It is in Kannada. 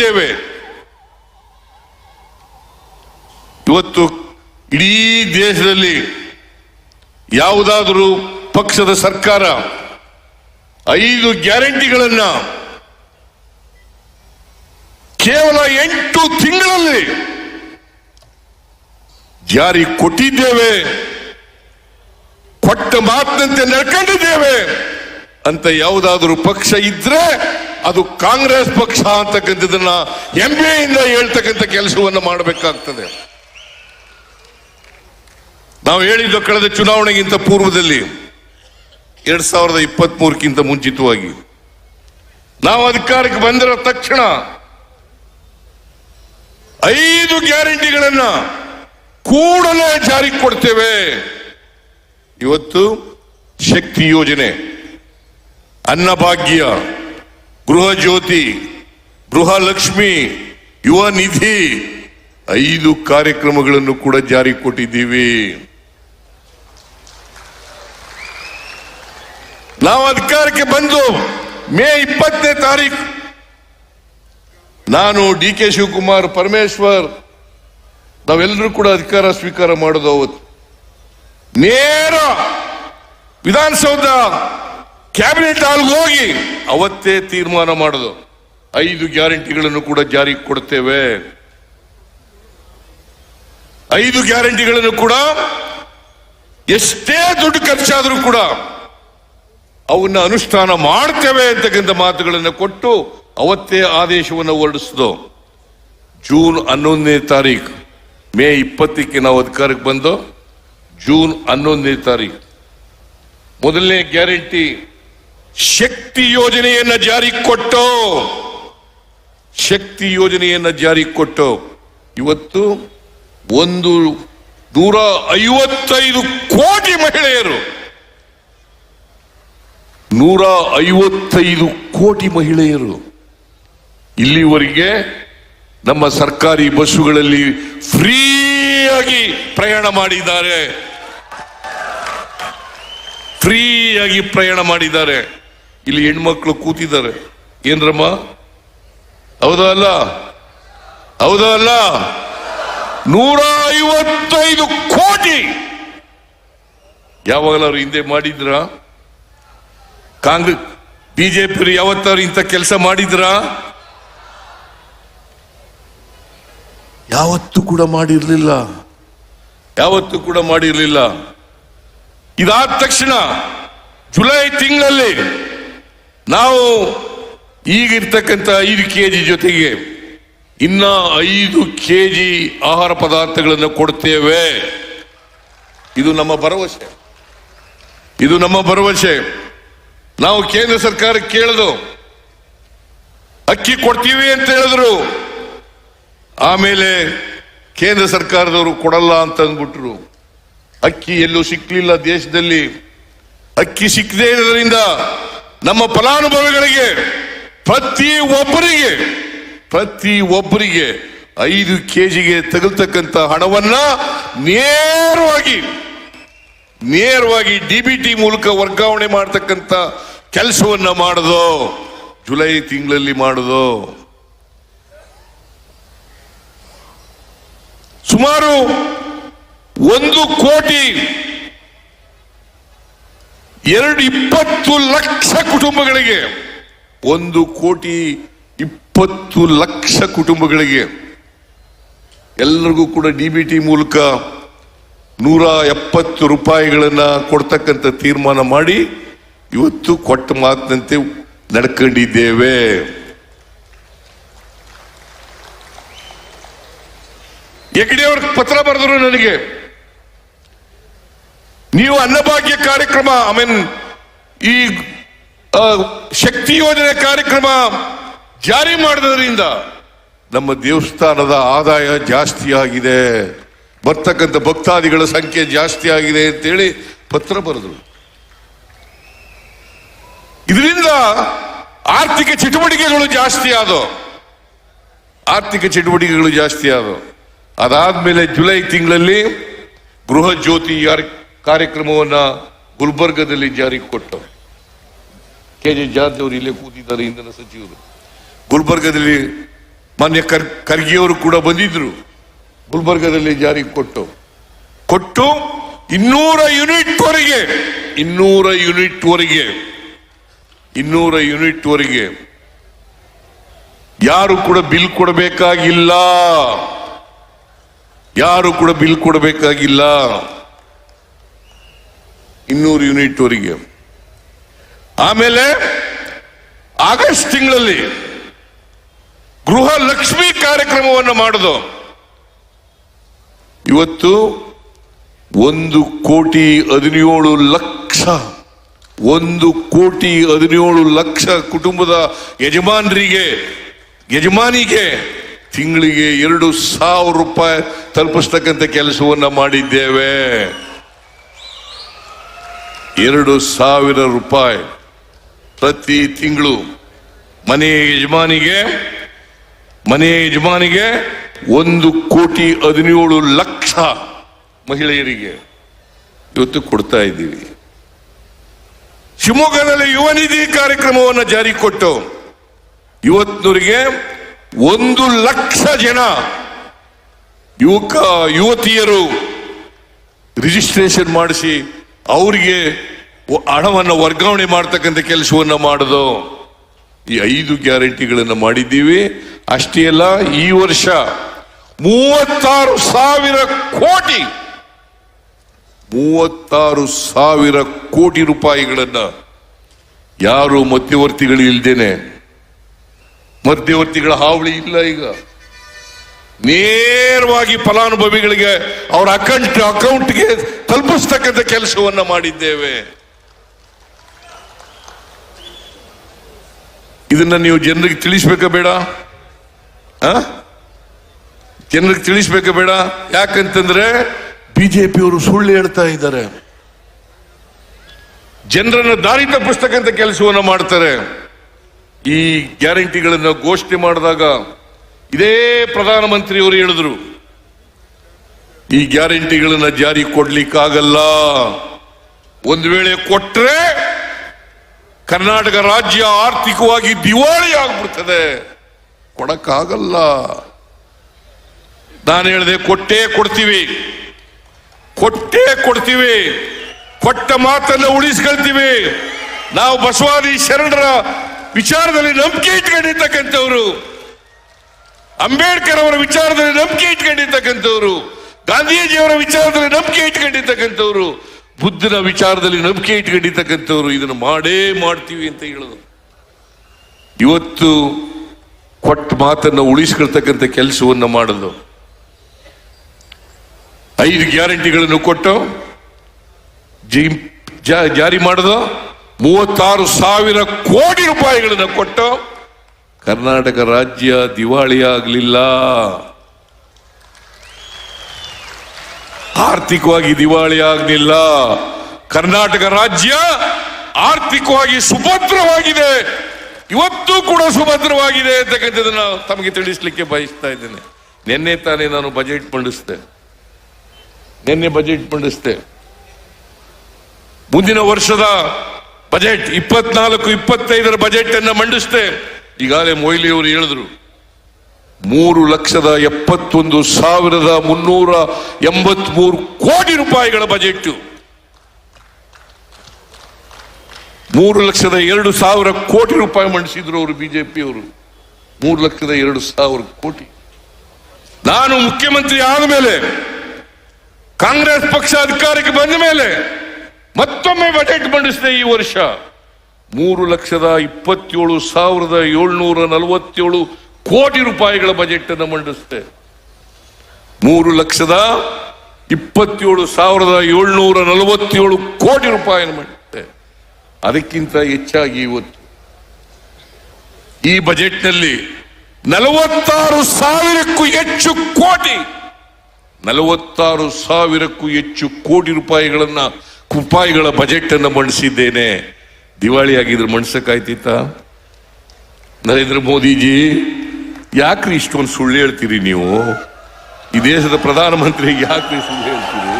ಮಾಡಿದ್ದೇವೆ. ಇವತ್ತು ಇಡೀ ದೇಶದಲ್ಲಿ ಯಾವುದಾದರೂ ಪಕ್ಷದ ಸರ್ಕಾರ ಐದು ಗ್ಯಾರಂಟಿಗಳನ್ನ ಕೇವಲ ಎಂಟು ತಿಂಗಳಲ್ಲಿ ಜಾರಿ ಕೊಟ್ಟಿದ್ದೇವೆ, ಕೊಟ್ಟ ಮಾತಿನಂತೆ ನಡ್ಕೊಂಡಿದ್ದೇವೆ ಅಂತ ಯಾವುದಾದ್ರೂ ಪಕ್ಷ ಇದ್ರೆ ಅದು ಕಾಂಗ್ರೆಸ್ ಪಕ್ಷ ಅಂತಕ್ಕಂಥದನ್ನ ಹೆಮ್ಮೆಯಿಂದ ಹೇಳ್ತಕ್ಕಂಥ ಕೆಲಸವನ್ನು ಮಾಡಬೇಕಾಗ್ತದೆ. ನಾವು ಹೇಳಿದ್ದು ಕಳೆದ ಚುನಾವಣೆಗಿಂತ ಪೂರ್ವದಲ್ಲಿ ಎರಡ್ ಸಾವಿರದ ಇಪ್ಪತ್ತ್ ಮೂರಕ್ಕಿಂತ ಮುಂಚಿತವಾಗಿ. ನಾವು ಅಧಿಕಾರಕ್ಕೆ ಬಂದಿರೋ ತಕ್ಷಣ ಐದು ಗ್ಯಾರಂಟಿಗಳನ್ನ ಕೂಡಲೇ ಜಾರಿಗೆ ಕೊಡ್ತೇವೆ. ಇವತ್ತು ಶಕ್ತಿ ಯೋಜನೆ, ಅನ್ನಭಾಗ್ಯ ಗೃಹ ಜ್ಯೋತಿ ಗೃಹ ಲಕ್ಷ್ಮಿ ಯುವ ನಿಧಿ, ಐದು ಕಾರ್ಯಕ್ರಮಗಳನ್ನು ಕೂಡ ಜಾರಿ ಕೊಟ್ಟಿದ್ದೀವಿ. ನಾವು ಅಧಿಕಾರಕ್ಕೆ ಬಂದು ಮೇ ಇಪ್ಪತ್ತನೇ ತಾರೀಕು ನಾನು ಡಿ ಕೆ ಶಿವಕುಮಾರ್ ಪರಮೇಶ್ವರ್, ನಾವೆಲ್ಲರೂ ಕೂಡ ಅಧಿಕಾರ ಸ್ವೀಕಾರ ಮಾಡೋದು ಅವತ್ತು. ನೇರ ವಿಧಾನಸೌಧ ಕ್ಯಾಬಿನೆಟ್ ಹಾಲ್ಗೆ ಹೋಗಿ. ಅವತ್ತೇ ತೀರ್ಮಾನ ಮಾಡೋದು. ಐದು ಗ್ಯಾರಂಟಿಗಳನ್ನು ಕೂಡ ಜಾರಿಗೆ ಕೊಡ್ತೇವೆ. ಐದು ಗ್ಯಾರಂಟಿಗಳನ್ನು ಕೂಡ ಎಷ್ಟೇ ದುಡ್ಡು ಖರ್ಚಾದರೂ ಕೂಡ ಅವನ್ನ ಅನುಷ್ಠಾನ ಮಾಡ್ತೇವೆ ಅಂತಕ್ಕಂಥ ಮಾತುಗಳನ್ನು ಕೊಟ್ಟು ಅವತ್ತೇ ಆದೇಶವನ್ನು ಹೊರಡಿಸಿದು. ಜೂನ್ ಹನ್ನೊಂದನೇ ತಾರೀಕು ಮೇ ಇಪ್ಪತ್ತಕ್ಕೆ ನಾವು ಅಧಿಕಾರಕ್ಕೆ ಬಂದು ಜೂನ್ ಹನ್ನೊಂದನೇ ತಾರೀಕು ಮೊದಲನೇ ಗ್ಯಾರಂಟಿ ಶಕ್ತಿ ಯೋಜನೆಯನ್ನು ಜಾರಿ ಕೊಟ್ಟು. ಶಕ್ತಿ ಯೋಜನೆಯನ್ನ ಜಾರಿ ಕೊಟ್ಟು. ಇವತ್ತು ಒಂದು ನೂರ ಐವತ್ತೈದು ಕೋಟಿ ಮಹಿಳೆಯರು, ನೂರ ಐವತ್ತೈದು ಕೋಟಿ ಮಹಿಳೆಯರು ಇಲ್ಲಿವರೆಗೆ ನಮ್ಮ ಸರ್ಕಾರಿ ಬಸ್ಸುಗಳಲ್ಲಿ ಫ್ರೀಯಾಗಿ ಪ್ರಯಾಣ ಮಾಡಿದ್ದಾರೆ. ಫ್ರೀಯಾಗಿ ಪ್ರಯಾಣ ಮಾಡಿದ್ದಾರೆ. ಇಲ್ಲಿ ಹೆಣ್ಮಕ್ಳು ಕೂತಿದ್ದಾರೆ. ಏನ್ರಮ್ಮ? ಹೌದಾ ಅಲ್ಲ? ಹೌದಾ ಅಲ್ಲ? ನೂರ ಐವತ್ತೈದು ಕೋಟಿ! ಯಾವಾಗಲಾರು ಹಿಂದೆ ಮಾಡಿದ್ರ? ಕಾಂಗ್ರೆಸ್ ಬಿಜೆಪಿ ಯಾವತ್ತಾರು ಇಂಥ ಕೆಲಸ ಮಾಡಿದ್ರ? ಯಾವತ್ತೂ ಕೂಡ ಮಾಡಿರಲಿಲ್ಲ. ಯಾವತ್ತೂ ಕೂಡ ಮಾಡಿರಲಿಲ್ಲ. ಇದಾದ ತಕ್ಷಣ ಜುಲೈ ತಿಂಗಳಲ್ಲಿ ನಾವು ಈಗಿರ್ತಕ್ಕಂಥ ಐದು ಕೆ ಜಿ ಜೊತೆಗೆ ಇನ್ನ ಐದು ಕೆಜಿ ಆಹಾರ ಪದಾರ್ಥಗಳನ್ನು ಕೊಡ್ತೇವೆ. ಇದು ನಮ್ಮ ಭರವಸೆ. ಇದು ನಮ್ಮ ಭರವಸೆ. ನಾವು ಕೇಂದ್ರ ಸರ್ಕಾರ ಕೇಳಿದು, ಅಕ್ಕಿ ಕೊಡ್ತೀವಿ ಅಂತ ಹೇಳಿದ್ರು. ಆಮೇಲೆ ಕೇಂದ್ರ ಸರ್ಕಾರದವರು ಕೊಡಲ್ಲ ಅಂತ ಅಂದ್ಬಿಟ್ರು ಅಕ್ಕಿ ಎಲ್ಲೂ ಸಿಕ್ಲಿಲ್ಲ ದೇಶದಲ್ಲಿ. ಅಕ್ಕಿ ಸಿಕ್ಕದೇ ಇರೋದ್ರಿಂದ ನಮ್ಮ ಫಲಾನುಭವಿಗಳಿಗೆ, ಪ್ರತಿ ಒಬ್ಬರಿಗೆ ಪ್ರತಿ ಒಬ್ಬರಿಗೆ ಐದು ಕೆಜಿಗೆ ತಗಲ್ತಕ್ಕಂಥ ಹಣವನ್ನ ನೇರವಾಗಿ ನೇರವಾಗಿ ಡಿಬಿಟಿ ಮೂಲಕ ವರ್ಗಾವಣೆ ಮಾಡತಕ್ಕಂತ ಕೆಲಸವನ್ನ ಮಾಡೋದು, ಜುಲೈ ತಿಂಗಳಲ್ಲಿ ಮಾಡೋದು. ಸುಮಾರು ಒಂದು ಕೋಟಿ ಎರಡು ಇಪ್ಪತ್ತು ಲಕ್ಷ ಕುಟುಂಬಗಳಿಗೆ, ಒಂದು ಕೋಟಿ ಇಪ್ಪತ್ತು ಲಕ್ಷ ಕುಟುಂಬಗಳಿಗೆ, ಎಲ್ಲರಿಗೂ ಕೂಡ ಡಿಬಿಟಿ ಮೂಲಕ ನೂರ ಎಪ್ಪತ್ತು ರೂಪಾಯಿಗಳನ್ನ ಕೊಡ್ತಕ್ಕಂಥ ತೀರ್ಮಾನ ಮಾಡಿ ಇವತ್ತು ಕೊಟ್ಟ ಮಾತಿನಂತೆ ನಡ್ಕೊಂಡಿದ್ದೇವೆ. ಹೆಗ್ಡೆ ಅವ್ರಿಗೆ ಪತ್ರ ಬರೆದ್ರು ನನಗೆ. ನೀವು ಅನ್ನಭಾಗ್ಯ ಕಾರ್ಯಕ್ರಮ ಐ ಮೀನ್ ಈ ಶಕ್ತಿ ಯೋಜನೆ ಕಾರ್ಯಕ್ರಮ ಜಾರಿ ಮಾಡಿದ್ರಿಂದ ನಮ್ಮ ದೇವಸ್ಥಾನದ ಆದಾಯ ಜಾಸ್ತಿ ಆಗಿದೆ. ಬರ್ತಕ್ಕಂಥ ಭಕ್ತಾದಿಗಳ ಸಂಖ್ಯೆ ಜಾಸ್ತಿ ಆಗಿದೆ ಅಂತೇಳಿ ಪತ್ರ ಬರೆದ್ರು. ಇದರಿಂದ ಆರ್ಥಿಕ ಚಟುವಟಿಕೆಗಳು ಜಾಸ್ತಿ ಆದವು. ಆರ್ಥಿಕ ಚಟುವಟಿಕೆಗಳು ಜಾಸ್ತಿ ಆದವು. ಅದಾದ್ಮೇಲೆ ಜುಲೈ ತಿಂಗಳಲ್ಲಿ ಗೃಹ ಜ್ಯೋತಿ ಕಾರ್ಯಕ್ರಮವನ್ನ ಗುಲ್ಬರ್ಗದಲ್ಲಿ ಜಾರಿಗೆ ಕೊಟ್ಟರು. ಕೆ ಜೆ ಜಾರ್ಜ್ ಅವರು ಇಲ್ಲೇ ಕೂತಿದ್ದಾರೆ ಇಂಧನ ಸಚಿವರು. ಗುಲ್ಬರ್ಗದಲ್ಲಿ ಮಾನ್ಯ ಕರ್ ಖರ್ಗೆಯವರು ಕೂಡ ಬಂದಿದ್ರು. ಗುಲ್ಬರ್ಗದಲ್ಲಿ ಜಾರಿಗೆ ಕೊಟ್ಟು ಕೊಟ್ಟು ಇನ್ನೂರ ಯೂನಿಟ್ ವರೆಗೆ ಇನ್ನೂರ ಯೂನಿಟ್ ವರೆಗೆ ಇನ್ನೂರ ಯೂನಿಟ್ ವರೆಗೆ ಯಾರು ಕೂಡ ಬಿಲ್ ಕೊಡಬೇಕಾಗಿಲ್ಲ. ಯಾರು ಕೂಡ ಬಿಲ್ ಕೊಡಬೇಕಾಗಿಲ್ಲ. ಇನ್ನೂರು ಯೂನಿಟ್ ವರೆಗೆ ಆಮೇಲೆ ಆಗಸ್ಟ್ ತಿಂಗಳಲ್ಲಿ ಗೃಹ ಲಕ್ಷ್ಮಿ ಕಾರ್ಯಕ್ರಮವನ್ನು ಮಾಡುದು. ಇವತ್ತು ಒಂದು ಕೋಟಿ ಹದಿನೇಳು ಲಕ್ಷ, ಒಂದು ಕೋಟಿ ಹದಿನೇಳು ಲಕ್ಷ ಕುಟುಂಬದ ಯಜಮಾನರಿಗೆ, ಯಜಮಾನಿಗೆ ತಿಂಗಳಿಗೆ ಎರಡು ಸಾವಿರ ರೂಪಾಯಿ ತಲುಪಿಸ್ತಕ್ಕಂಥ ಕೆಲಸವನ್ನ ಮಾಡಿದ್ದೇವೆ. ಎರಡು ಸಾವಿರ ರೂಪಾಯಿ ಪ್ರತಿ ತಿಂಗಳು ಮನೆ ಯಜಮಾನಿಗೆ ಮನೆ ಯಜಮಾನಿಗೆ ಒಂದು ಕೋಟಿ ಹದಿನೇಳು ಲಕ್ಷ ಮಹಿಳೆಯರಿಗೆ ಇವತ್ತು ಕೊಡ್ತಾ ಇದ್ದೀವಿ. ಶಿವಮೊಗ್ಗದಲ್ಲಿ ಯುವ ನಿಧಿ ಕಾರ್ಯಕ್ರಮವನ್ನು ಜಾರಿ ಕೊಟ್ಟು ಇವತ್ತಿನವರಿಗೆ ಒಂದು ಲಕ್ಷ ಜನ ಯುವಕ, ಯುವತಿಯರು ರಿಜಿಸ್ಟ್ರೇಷನ್ ಮಾಡಿಸಿ ಅವರಿಗೆ ಹಣವನ್ನು ವರ್ಗಾವಣೆ ಮಾಡ್ತಕ್ಕಂಥ ಕೆಲಸವನ್ನು ಮಾಡೋದು. ಈ ಐದು ಗ್ಯಾರಂಟಿಗಳನ್ನು ಮಾಡಿದ್ದೀವಿ. ಅಷ್ಟೇ ಅಲ್ಲ, ಈ ವರ್ಷ ಮೂವತ್ತಾರು ಸಾವಿರ ಕೋಟಿ, ಮೂವತ್ತಾರು ಸಾವಿರ ಕೋಟಿ ರೂಪಾಯಿಗಳನ್ನ ಯಾರು ಮಧ್ಯವರ್ತಿಗಳು ಇಲ್ದೇನೆ, ಮಧ್ಯವರ್ತಿಗಳ ಹಾವಳಿ ಇಲ್ಲ ಈಗ. ನೇರವಾಗಿ ಫಲಾನುಭವಿಗಳಿಗೆ ಅವರ ಅಕೌಂಟ್, ಅಕೌಂಟ್ಗೆ ತಲುಪಿಸ್ತಕ್ಕಂಥ ಕೆಲಸವನ್ನ ಮಾಡಿದ್ದೇವೆ. ಇದನ್ನ ನೀವು ಜನರಿಗೆ ತಿಳಿಸ್ಬೇಕಾ ಬೇಡ? ಜನರಿಗೆ ತಿಳಿಸ್ಬೇಕ ಬೇಡ? ಯಾಕಂತಂದ್ರೆ ಬಿಜೆಪಿಯವರು ಸುಳ್ಳು ಹೇಳ್ತಾ ಇದ್ದಾರೆ. ಜನರನ್ನು ದಾರಿ ಅಂತ ಕೆಲಸವನ್ನು ಮಾಡ್ತಾರೆ. ಈ ಗ್ಯಾರಂಟಿಗಳನ್ನು ಘೋಷಣೆ ಮಾಡಿದಾಗ ಇದೇ ಪ್ರಧಾನಮಂತ್ರಿಯವರು ಹೇಳಿದ್ರು, ಈ ಗ್ಯಾರಂಟಿಗಳನ್ನು ಜಾರಿ ಕೊಡ್ಲಿಕ್ಕಾಗಲ್ಲ. ಒಂದು ವೇಳೆ ಕೊಟ್ರೆ ಕರ್ನಾಟಕ ರಾಜ್ಯ ಆರ್ಥಿಕವಾಗಿ ದಿವಾಳಿ ಆಗ್ಬಿಡ್ತದೆ. ಕೊಡಕ್ಕಾಗಲ್ಲ. ನಾನು ಹೇಳಿದೆ ಕೊಟ್ಟೇ ಕೊಡ್ತೀವಿ. ಕೊಟ್ಟೇ ಕೊಡ್ತೀವಿ. ಕೊಟ್ಟ ಮಾತನ್ನು ಉಳಿಸ್ಕೊಳ್ತೀವಿ. ನಾವು ಬಸವಾದಿ ಶರಣರ ವಿಚಾರದಲ್ಲಿ ನಂಬಿಕೆ ಇಟ್ಕೊಂಡಿರ್ತಕ್ಕಂಥವ್ರು. ಅಂಬೇಡ್ಕರ್ ಅವರ ವಿಚಾರದಲ್ಲಿ ನಂಬಿಕೆ ಇಟ್ಕೊಂಡಿರ್ತಕ್ಕಂಥವ್ರು. ಗಾಂಧೀಜಿಯವರ ವಿಚಾರದಲ್ಲಿ ನಂಬಿಕೆ ಇಟ್ಕೊಂಡಿರ್ತಕ್ಕಂಥವ್ರು. ಬುದ್ಧನ ವಿಚಾರದಲ್ಲಿ ನಂಬಿಕೆ ಇಟ್ಕೊಂಡಿರ್ತಕ್ಕಂಥವ್ರು ಇದನ್ನು ಮಾಡೇ ಮಾಡ್ತೀವಿ ಅಂತ ಹೇಳೋದು. ಇವತ್ತು ಕೊಟ್ಟ ಮಾತನ್ನು ಉಳಿಸ್ಕೊಳ್ತಕ್ಕಂಥ ಕೆಲಸವನ್ನು ಮಾಡಲು ಐದು ಗ್ಯಾರಂಟಿಗಳನ್ನು ಕೊಟ್ಟು ಜಾರಿ ಮಾಡೋದು, ಮೂವತ್ತಾರು ಸಾವಿರ ಕೋಟಿ ರೂಪಾಯಿಗಳನ್ನು ಕೊಟ್ಟು ಕರ್ನಾಟಕ ರಾಜ್ಯ ದಿವಾಳಿ ಆಗಲಿಲ್ಲ ಆರ್ಥಿಕವಾಗಿ ದಿವಾಳಿ ಆಗಲಿಲ್ಲ. ಕರ್ನಾಟಕ ರಾಜ್ಯ ಆರ್ಥಿಕವಾಗಿ ಸುಭದ್ರವಾಗಿದೆ. ಇವತ್ತು ಕೂಡ ಸುಭದ್ರವಾಗಿದೆ ಅಂತಕ್ಕಂಥದ್ದನ್ನು ತಮಗೆ ತಿಳಿಸ್ಲಿಕ್ಕೆ ಬಯಸ್ತಾ ಇದ್ದೇನೆ. ನಿನ್ನೆ ತಾನೇ ನಾನು ಬಜೆಟ್ ಮಂಡಿಸಿದೆ. ನಿನ್ನೆ ಬಜೆಟ್ ಮಂಡಿಸಿದೆ. ಮುಂದಿನ ವರ್ಷದ ಬಜೆಟ್ ಇಪ್ಪತ್ನಾಲ್ಕು, ಇಪ್ಪತ್ತೈದರ ಬಜೆಟ್ ಅನ್ನ ಮಂಡಿಸಿದೆ. ಈಗಾಗಲೇ ಮೊಯ್ಲಿ ಅವರು ಹೇಳಿದ್ರು ಮೂರು ಲಕ್ಷದ ಎಪ್ಪತ್ತೊಂದು ಸಾವಿರದ ಮುನ್ನೂರ ಎಂಬತ್ಮೂರು ಕೋಟಿ ರೂಪಾಯಿಗಳ ಬಜೆಟ್ ಮೂರು ಲಕ್ಷದ ಎರಡು ಸಾವಿರ ಕೋಟಿ ರೂಪಾಯಿ ಮಂಡಿಸಿದ್ರು ಅವರು ಬಿಜೆಪಿ ಅವರು ಮೂರು ಲಕ್ಷದ ಎರಡು ಸಾವಿರ ಕೋಟಿ. ನಾನು ಮುಖ್ಯಮಂತ್ರಿ ಆದ ಮೇಲೆ, ಕಾಂಗ್ರೆಸ್ ಪಕ್ಷ ಅಧಿಕಾರಕ್ಕೆ ಬಂದ ಮೇಲೆ ಮತ್ತೊಮ್ಮೆ ಬಜೆಟ್ ಮಂಡಿಸಿದೆ ಈ ವರ್ಷ. ಮೂರು ಲಕ್ಷದ ಇಪ್ಪತ್ತೇಳು ಸಾವಿರದ ಏಳ್ನೂರ ನಲವತ್ತೇಳು ಕೋಟಿ ರೂಪಾಯಿಗಳ ಬಜೆಟ್ ಅನ್ನು ಮಂಡಿಸಿದೆ ಮೂರು ಲಕ್ಷದ ಇಪ್ಪತ್ತೇಳು ಸಾವಿರದ ಏಳ್ನೂರ ನಲವತ್ತೇಳು ಕೋಟಿ ರೂಪಾಯಿಯನ್ನು ಮಾಡಿದ್ದೆ ಅದಕ್ಕಿಂತ ಹೆಚ್ಚಾಗಿ ಇವತ್ತು. ಈ ಬಜೆಟ್ನಲ್ಲಿ ನಲವತ್ತಾರು ಸಾವಿರಕ್ಕೂ ಹೆಚ್ಚು ಕೋಟಿ, ನಲವತ್ತಾರು ಸಾವಿರಕ್ಕೂ ಹೆಚ್ಚು ಕೋಟಿ ರೂಪಾಯಿಗಳನ್ನ ರೂಪಾಯಿಗಳ ಬಜೆಟ್ ಅನ್ನು ಮಂಡಿಸಿದ್ದೇನೆ. ದಿವಾಳಿ ಆಗಿದ್ರೆ ಮಂಡ್ಸಕ್ಕಾಯ್ತಿತ್ತ? ನರೇಂದ್ರ ಮೋದಿಜಿ ಯಾಕ್ರಿ ಇಷ್ಟೊಂದು ಸುಳ್ಳು ಹೇಳ್ತೀರಿ ನೀವು? ಈ ದೇಶದ ಪ್ರಧಾನಮಂತ್ರಿ ಯಾಕ್ರಿ ಸುಳ್ಳು ಹೇಳ್ತೀರಿ?